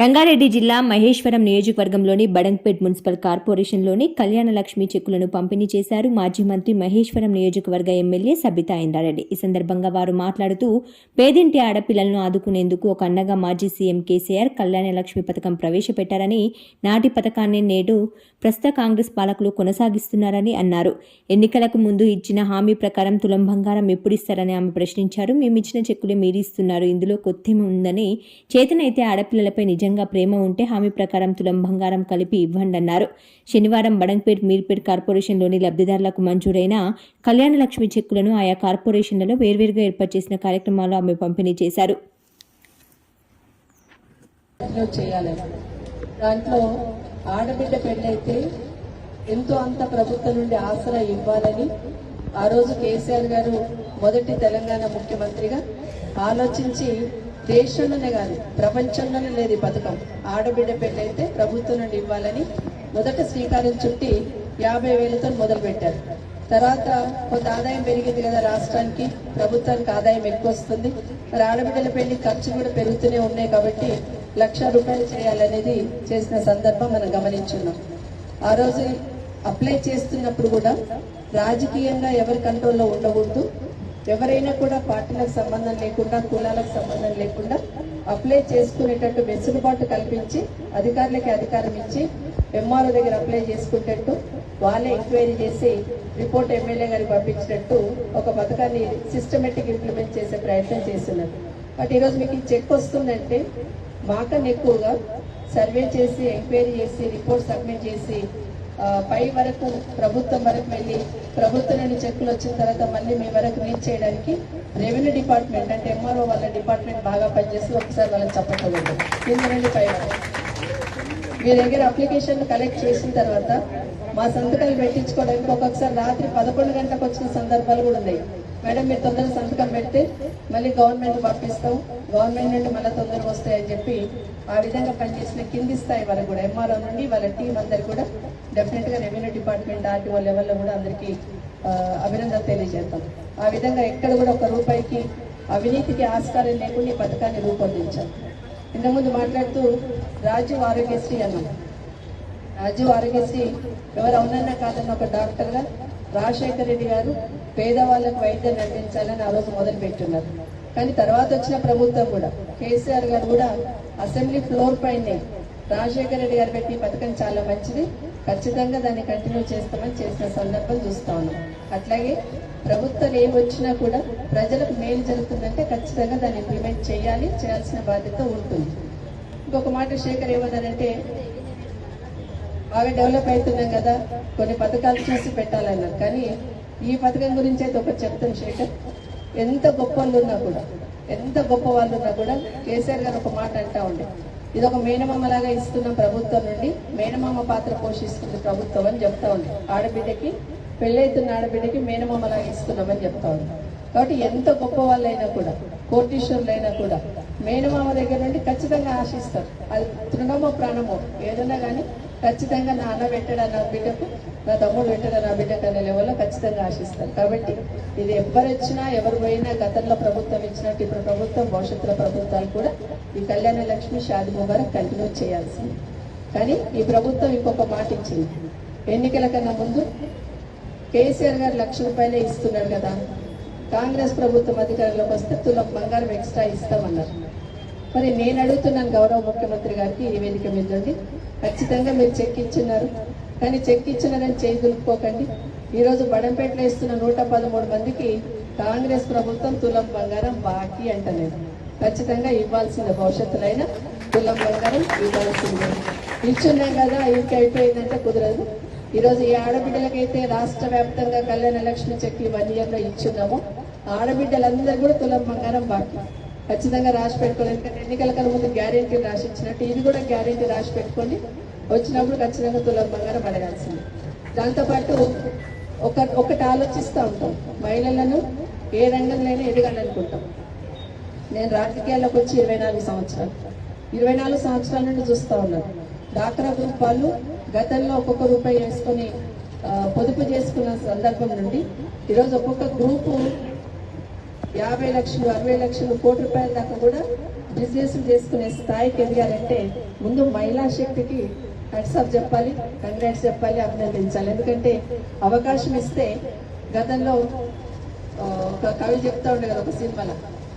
రంగారెడ్డి జిల్లా మహేశ్వరం నియోజకవర్గంలోని బడంగ్పేట్ మున్సిపల్ కార్పొరేషన్లోని కళ్యాణ లక్ష్మి చెక్కులను పంపిణీ చేశారు మాజీ మంత్రి మహేశ్వరం నియోజకవర్గ ఎమ్మెల్యే సబితా ఇంద్రారెడ్డి. ఈ సందర్భంగా వారు మాట్లాడుతూ పేదింటి ఆడపిల్లలను ఆదుకునేందుకు ఒక అన్నగా మాజీ సీఎం కేసీఆర్ కళ్యాణ లక్ష్మి పథకం ప్రవేశపెట్టారని నాటి పథకాన్ని నేడు ప్రస్తుత కాంగ్రెస్ పాలకులు కొనసాగిస్తున్నారని అన్నారు. ఎన్నికలకు ముందు ఇచ్చిన హామీ ప్రకారం తులం బంగారం ఎప్పుడిస్తారని ఆమె ప్రశ్నించారు. మేమిచ్చిన చెక్కులే మీరిస్తున్నారు. ఇందులో కొత్తేమి ఉందని చేతనైతే ఆడపిల్లలపై నిజంగా ప్రేమ ఉంటే హామీ ప్రకారం తులం బంగారం కలిపి ఇవ్వండి అన్నారు శనివారం బడంగ్పేట్ మీర్పేట్ కార్పొరేషన్లోని లబ్ధిదారులకు మంజూరైన కళ్యాణ లక్ష్మి చెక్కులను ఆయా కార్పొరేషన్లలో వేర్వేరుగా ఏర్పాటు చేసిన కార్యక్రమాల్లో ఆమె పంపిణీ చేశారు. దాంట్లో ఆడబిడ్డ పెళ్ళైతే ఎంతో అంత ప్రభుత్వం నుండి ఆసరా ఇవ్వాలని ఆ రోజు కేసీఆర్ గారు మొదటి తెలంగాణ ముఖ్యమంత్రిగా ఆలోచించి దేశంలోనే కాదు ప్రపంచంలోనే లేదు ఈ పథకం. ఆడబిడ్డ పెళ్ళైతే ప్రభుత్వం నుండి ఇవ్వాలని మొదట శ్రీకారం చుట్టి యాభై వేలతో మొదలు పెట్టారు తర్వాత కొంత ఆదాయం పెరిగింది కదా రాష్ట్రానికి ప్రభుత్వానికి ఆదాయం ఎక్కువ వస్తుంది మరి ఆడబిడ్డల పెళ్ళి ఖర్చులు కూడా పెరుగుతూనే ఉన్నాయి కాబట్టి లక్ష రూపాయలు చేయాలనేది చేసిన సందర్భం మనం గమనించున్నాం. ఆ రోజు అప్లై చేస్తున్నప్పుడు కూడా రాజకీయంగా ఎవరి కంట్రోల్లో ఉండకూడదు. ఎవరైనా కూడా పార్టీలకు సంబంధం లేకుండా కులాలకు సంబంధం లేకుండా అప్లై చేసుకునేటట్టు వెసులుబాటు కల్పించి అధికారులకి అధికారం ఇచ్చి ఎంఆర్ఓ దగ్గర అప్లై చేసుకునేటట్టు వాళ్ళే ఎంక్వైరీ చేసి రిపోర్ట్ ఎమ్మెల్యే గారికి పంపించినట్టు ఒక పథకాన్ని సిస్టమేటిక్ ఇంప్లిమెంట్ చేసే ప్రయత్నం చేస్తున్నారు. బట్ ఈరోజు మీకు ఈ చెక్ వస్తుందంటే మాకన్నా ఎక్కువగా సర్వే చేసి ఎంక్వైరీ చేసి రిపోర్ట్ సబ్మిట్ చేసి పై వరకు ప్రభుత్వం వరకు వెళ్ళి ప్రభుత్వం నుండి చెక్కులు వచ్చిన తర్వాత మళ్ళీ మీ వరకు రీచ్ చేయడానికి రెవెన్యూ డిపార్ట్మెంట్ అంటే ఎంఆర్ఓ వాళ్ళ డిపార్ట్మెంట్ బాగా పనిచేసి ఒకసారి వాళ్ళని చెప్పట్లేదు కింద నుండి పై వరకు. మీ దగ్గర అప్లికేషన్ కలెక్ట్ చేసిన తర్వాత మా సంతకాలు పెట్టించుకోవడానికి ఒక్కొక్కసారి రాత్రి పదకొండు గంటలకు వచ్చిన సందర్భాలు కూడా ఉన్నాయి. మేడం మీరు తొందరగా సంతకం పెడితే మళ్ళీ గవర్నమెంట్ పంపిస్తాం. గవర్నమెంట్ నుండి మళ్ళీ తొందరగా వస్తాయని చెప్పి ఆ విధంగా పనిచేసిన కింది స్థాయి వాళ్ళకు కూడా ఎంఆర్ఓ నుండి వాళ్ళ టీం అందరు కూడా డెఫినెట్గా రెవెన్యూ డిపార్ట్మెంట్ ఆర్టీఓ లెవెల్లో కూడా అందరికీ అభినందన తెలియజేస్తాం ఆ విధంగా ఎక్కడ కూడా ఒక రూపాయికి అవినీతికి ఆస్కారం లేకుండా ఈ పథకాన్ని రూపొందించాం. ఇంతకుముందు మాట్లాడుతూ రాజీవ్ ఆరోగ్యశ్రీ అన్నాం. రాజీవ్ ఆరోగ్యశ్రీ ఎవరు అవునన్నా కాదన్న ఒక డాక్టర్గా రాజశేఖర రెడ్డి గారు పేదవాళ్ళకు వైద్యం అందించాలని ఆ రోజు మొదలుపెట్టున్నారు. కానీ తర్వాత వచ్చిన ప్రభుత్వం కూడా కేసీఆర్ గారు కూడా అసెంబ్లీ ఫ్లోర్ పైనే రాజశేఖర రెడ్డి గారు పెట్టి పథకం చాలా మంచిది. ఖచ్చితంగా దాన్ని కంటిన్యూ చేస్తామని చేసిన సందర్భం చూస్తా ఉన్నాం. అట్లాగే ప్రభుత్వం ఏమొచ్చినా కూడా ప్రజలకు మేలు జరుగుతుందంటే ఖచ్చితంగా దాన్ని ఇంప్లిమెంట్ చేయాలి చేయాల్సిన బాధ్యత ఉంటుంది. ఇంకొక మాట శేఖర్ ఏమన్నారంటే బాగా డెవలప్ అవుతున్నాం కదా కొన్ని పథకాలు చూసి పెట్టాలన్నారు. కానీ ఈ పథకం గురించి అయితే ఒకటి చెప్తాను శేఖర్. ఎంత గొప్ప ఉన్నా కూడా ఎంత గొప్ప వాళ్ళు ఉన్నా కూడా కేసీఆర్ గారు ఒక మాట అంటా ఉండే. ఇది ఒక మేనమామ లాగా ఇస్తున్నాం ప్రభుత్వం నుండి మేనమామ పాత్ర పోషిస్తుంది ప్రభుత్వం అని చెప్తా ఉంది ఆడబిడ్డకి పెళ్ళైతున్న ఆడబిడ్డకి మేనమామ లాగా ఇస్తున్నామని చెప్తా ఉంది కాబట్టి ఎంత గొప్ప వాళ్ళైనా కూడా కోటీశ్వరులైనా కూడా మేనమామ దగ్గర నుండి ఖచ్చితంగా ఆశిస్తారు. అది తృణమో ప్రాణమో ఏదైనా కానీ ఖచ్చితంగా నా అన్న నా బిడ్డకు నా తమ్ముడు పెట్టడా నా బిడ్డకు అనే లెవెల్లో ఖచ్చితంగా ఆశిస్తారు. కాబట్టి ఇది ఎవ్వరొచ్చినా ఎవరు పోయినా గతంలో ప్రభుత్వం ఇచ్చినట్టు ఇప్పుడు ప్రభుత్వం భవిష్యత్తులో ప్రభుత్వాలు కూడా ఈ కళ్యాణ లక్ష్మి షాది ముబారక్ కంటిన్యూ చేయాల్సింది. కానీ ఈ ప్రభుత్వం ఇంకొక మాట ఇచ్చింది. ఎన్నికల కన్నా ముందు కేసీఆర్ గారు లక్ష రూపాయలే ఇస్తున్నారు కదా. కాంగ్రెస్ ప్రభుత్వం అధికారంలోకి వస్తే తులం బంగారం ఎక్స్ట్రా ఇస్తామన్నారు. మరి నేను అడుగుతున్నాను గౌరవ ముఖ్యమంత్రి గారికి ఈ వేదిక మీద ఖచ్చితంగా మీరు చెక్ ఇచ్చినారు. కానీ చెక్ ఇచ్చినారని చేయి దులుపుకోకండి. ఈరోజు బడంపేటలో ఇస్తున్న నూట పదమూడు మందికి కాంగ్రెస్ ప్రభుత్వం తులం బంగారం బాకీ అంటలేదు. ఖచ్చితంగా ఇవ్వాల్సిన భవిష్యత్తులో అయినా తులం బంగారం ఇవ్వాల్సిందే. ఇచ్చున్నాం కదా ఇంక అయిపోయిందంటే కుదరదు. ఈరోజు ఈ ఆడబిడ్డలకైతే రాష్ట్ర వ్యాప్తంగా కళ్యాణ లక్ష్మి చెక్ వన్ ఇయర్లో ఇచ్చున్నాము. ఆడబిడ్డలందరూ కూడా తులం బంగారం బాకీ. ఖచ్చితంగా రాసి పెట్టుకోవాలి. ఎందుకంటే ఎన్నికల కన్నా ముందు గ్యారెంటీ రాసి ఇచ్చినట్టు ఇది కూడా గ్యారెంటీ రాసి పెట్టుకోండి వచ్చినప్పుడు ఖచ్చితంగా తులం బంగారం అడగాల్సింది. దాంతోపాటు ఒక ఒకటి ఆలోచిస్తూ ఉంటాం. మహిళలను ఏ రంగంలోనే ఎదగాలనుకుంటాం. నేను రాజకీయాల్లోకి వచ్చి ఇరవై నాలుగు సంవత్సరాలు. ఇరవై నాలుగు సంవత్సరాల నుండి చూస్తూ ఉన్నాను. డాక్రా గ్రూప్ వాళ్ళు గతంలో ఒక్కొక్క రూపాయి వేసుకొని పొదుపు చేసుకున్న సందర్భం నుండి ఈరోజు ఒక్కొక్క గ్రూపు యాభై లక్షలు అరవై లక్షలు కోటి రూపాయల దాకా కూడా బిజినెస్ చేసుకునే స్థాయికి ఎదిగారంటే ముందు మహిళా శక్తికి హెడ్సప్ చెప్పాలి కంగ్రాట్స్ చెప్పాలి అభినందించాలి. ఎందుకంటే అవకాశం ఇస్తే గతంలో ఒక కవి చెప్తా ఉండే కదా ఒక సినిమాలో